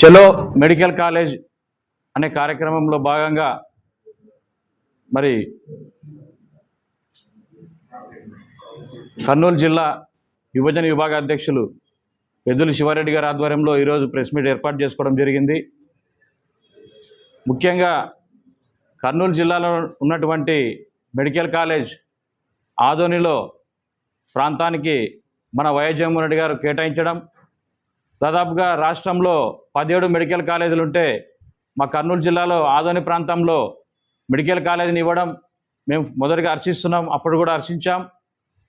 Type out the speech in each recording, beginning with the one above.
చలో medical college అనే కార్యక్రమంలో భాగంగా మరి కర్నూలు జిల్లా యువజన విభాగ అధ్యక్షులు పెద్దులు శివారెడ్డి గారి ఆధ్వర్యంలో ఈరోజు ప్రెస్ మీట్ ఏర్పాటు చేసుకోవడం జరిగింది. ముఖ్యంగా కర్నూలు జిల్లాలో ఉన్నటువంటి మెడికల్ కాలేజ్ ఆదోనిలో ప్రాంతానికి మన వైఎస్ జగన్మోహన్ రెడ్డి గారు కేటాయించడం దాదాపుగా రాష్ట్రంలో పదిహేడు మెడికల్ కాలేజీలు ఉంటే మా కర్నూలు జిల్లాలో ఆదోని ప్రాంతంలో మెడికల్ కాలేజీని ఇవ్వడం మేము మొదటిగా హర్షిస్తున్నాం అప్పుడు కూడా హర్షించాం.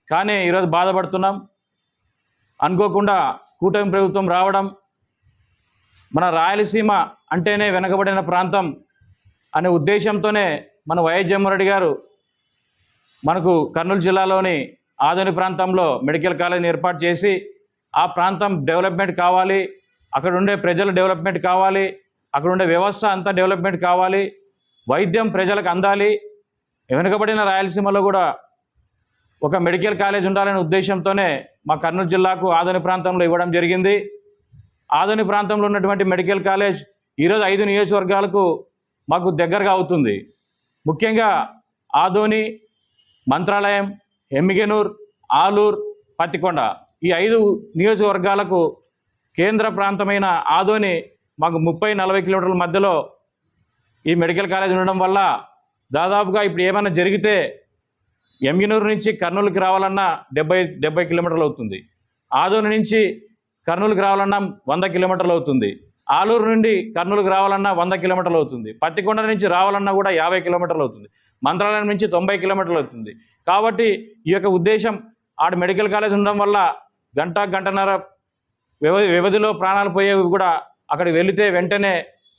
కానీ ఈరోజు బాధపడుతున్నాం. అనుకోకుండా కూటమి ప్రభుత్వం రావడం మన రాయలసీమ అంటేనే వెనకబడిన ప్రాంతం అనే ఉద్దేశంతోనే మన వైఎస్ జమ్మరెడ్డి రెడ్డి గారు మనకు కర్నూలు జిల్లాలోని ఆదోని ప్రాంతంలో మెడికల్ కాలేజీని ఏర్పాటు చేసి ఆ ప్రాంతం డెవలప్మెంట్ కావాలి అక్కడ ఉండే ప్రజల డెవలప్మెంట్ కావాలి అక్కడ ఉండే వ్యవస్థ అంతా డెవలప్మెంట్ కావాలి వైద్యం ప్రజలకు అందాలి. వెనుకబడిన రాయలసీమలో కూడా ఒక మెడికల్ కాలేజ్ ఉండాలనే ఉద్దేశంతోనే మా కర్నూలు జిల్లాకు ఆదోని ప్రాంతంలో ఇవ్వడం జరిగింది. ఆదోని ప్రాంతంలో ఉన్నటువంటి మెడికల్ కాలేజ్ ఈరోజు ఐదు నియోజకవర్గాలకు మాకు దగ్గరగా అవుతుంది. ముఖ్యంగా ఆదోని మంత్రాలయం ఎమ్మిగనూర్ ఆలూర్ పత్తికొండ. ఈ ఐదు నియోజకవర్గాలకు కేంద్ర ప్రాంతమైన ఆదోని మాకు ముప్పై నలభై కిలోమీటర్ల మధ్యలో ఈ మెడికల్ కాలేజ్ ఉండడం వల్ల దాదాపుగా ఇప్పుడు ఏమైనా జరిగితే ఎంగినూరు నుంచి కర్నూలుకి రావాలన్నా డెబ్బై డెబ్బై కిలోమీటర్లు అవుతుంది. ఆదోని నుంచి కర్నూలుకి రావాలన్నా వంద కిలోమీటర్లు అవుతుంది. ఆలూరు నుండి కర్నూలుకి రావాలన్నా వంద కిలోమీటర్లు అవుతుంది. పత్తికొండ నుంచి రావాలన్నా కూడా యాభై కిలోమీటర్లు అవుతుంది. మంత్రాలయం నుంచి తొంభై కిలోమీటర్లు అవుతుంది. కాబట్టి ఈ యొక్క ఉద్దేశం ఆడ మెడికల్ కాలేజ్ ఉండడం వల్ల గంట గంటన్నర వ్యవధి వ్యవధిలో ప్రాణాలు పోయేవి కూడా అక్కడికి వెళితే వెంటనే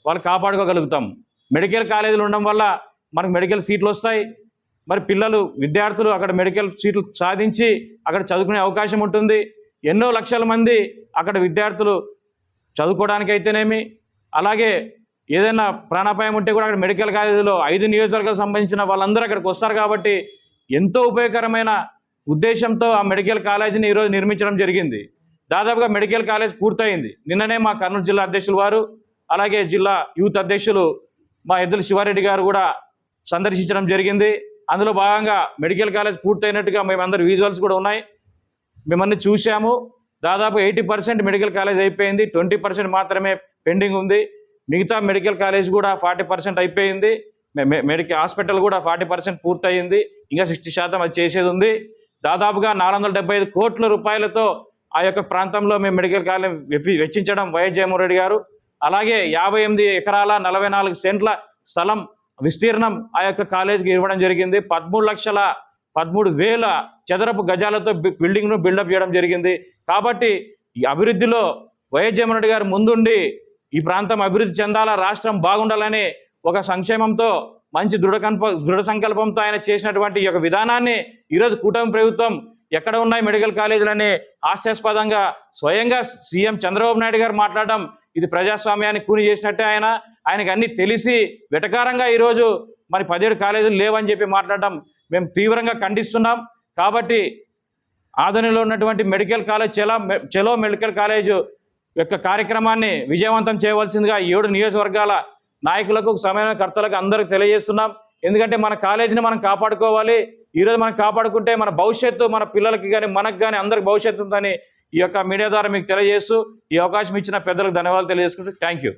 వాళ్ళు కాపాడుకోగలుగుతాం. మెడికల్ కాలేజీలు ఉండడం వల్ల మనకు మెడికల్ సీట్లు వస్తాయి. మరి పిల్లలు విద్యార్థులు అక్కడ మెడికల్ సీట్లు సాధించి అక్కడ చదువుకునే అవకాశం ఉంటుంది. ఎన్నో లక్షల మంది అక్కడ విద్యార్థులు చదువుకోవడానికి అయితేనేమి అలాగే ఏదైనా ప్రాణాపాయం ఉంటే కూడా అక్కడ మెడికల్ కాలేజీలో ఐదు నియోజకవర్గాలకు సంబంధించిన వాళ్ళందరూ అక్కడికి వస్తారు కాబట్టి ఎంతో ఉపయోగకరమైన ఉద్దేశంతో ఆ మెడికల్ కాలేజీని ఈరోజు నిర్మించడం జరిగింది. దాదాపుగా మెడికల్ కాలేజ్ పూర్తయింది. నిన్ననే మా కర్నూలు జిల్లా అధ్యక్షులు వారు అలాగే జిల్లా యూత్ అధ్యక్షులు మా ఎద్దుల శివారెడ్డి గారు కూడా సందర్శించడం జరిగింది. అందులో భాగంగా మెడికల్ కాలేజ్ పూర్తయినట్టుగా మేమందరూ విజువల్స్ కూడా ఉన్నాయి. మేమన్నీ చూసాము దాదాపు ఎయిటీ పర్సెంట్ మెడికల్ కాలేజ్ అయిపోయింది. ట్వంటీ పర్సెంట్ మాత్రమే పెండింగ్ ఉంది. మిగతా మెడికల్ కాలేజ్ కూడా ఫార్టీ పర్సెంట్ అయిపోయింది. మెడికల్ హాస్పిటల్ కూడా ఫార్టీ పర్సెంట్ పూర్తయింది. ఇంకా సిక్స్టీ శాతం అది చేసేది ఉంది. దాదాపుగా నాలుగు వందల డెబ్బై ఐదు కోట్ల రూపాయలతో ఆ యొక్క ప్రాంతంలో మేము మెడికల్ కాలేజ్ వెప్పి- వెచ్చించడం వైఎస్ జగన్మోహన్ రెడ్డి గారు. అలాగే యాభై ఎనిమిది ఎకరాల నలభై నాలుగు సెంట్ల స్థలం విస్తీర్ణం ఆ యొక్క కాలేజీకి ఇవ్వడం జరిగింది. పదమూడు లక్షల పదమూడు వేల చదరపు గజాలతో బి- బిల్డింగ్ను బిల్డప్ చేయడం జరిగింది. కాబట్టి ఈ అభివృద్ధిలో వైఎస్ జగన్మోహన్ రెడ్డి గారు ముందుండి ఈ ప్రాంతం అభివృద్ధి చెందాలా రాష్ట్రం బాగుండాలని ఒక సంక్షేమంతో మంచి దృఢకల్ప దృఢ సంకల్పంతో ఆయన చేసినటువంటి ఈ యొక్క విధానాన్ని ఈరోజు కూటమి ప్రభుత్వం ఎక్కడ ఉన్నాయి మెడికల్ కాలేజీలని హాస్యాస్పదంగా స్వయంగా సీఎం చంద్రబాబు నాయుడు గారు మాట్లాడడం ఇది ప్రజాస్వామ్యాన్ని కూని చేసినట్టే ఆయన. ఆయనకు అన్ని తెలిసి వెటకారంగా ఈరోజు మరి పదిహేడు కాలేజీలు లేవని చెప్పి మాట్లాడడం మేము తీవ్రంగా ఖండిస్తున్నాం. కాబట్టి ఆదరణలో ఉన్నటువంటి మెడికల్ కాలేజ్ చెలా చలో మెడికల్ కాలేజ్ యొక్క కార్యక్రమాన్ని విజయవంతం చేయవలసిందిగా ఏడు నియోజకవర్గాల నాయకులకు సమన్వయకర్తలకు అందరికి తెలియజేస్తున్నాం. ఎందుకంటే మన కాలేజీని మనం కాపాడుకోవాలి. ఈరోజు మనం కాపాడుకుంటే మన భవిష్యత్తు మన పిల్లలకి కానీ మనకు కానీ అందరికి భవిష్యత్తు ఉందని ఈ యొక్క మీడియా ద్వారా మీకు తెలియజేస్తూ ఈ అవకాశం ఇచ్చిన పెద్దలకు ధన్యవాదాలు తెలియజేసుకుంటూ. Thank you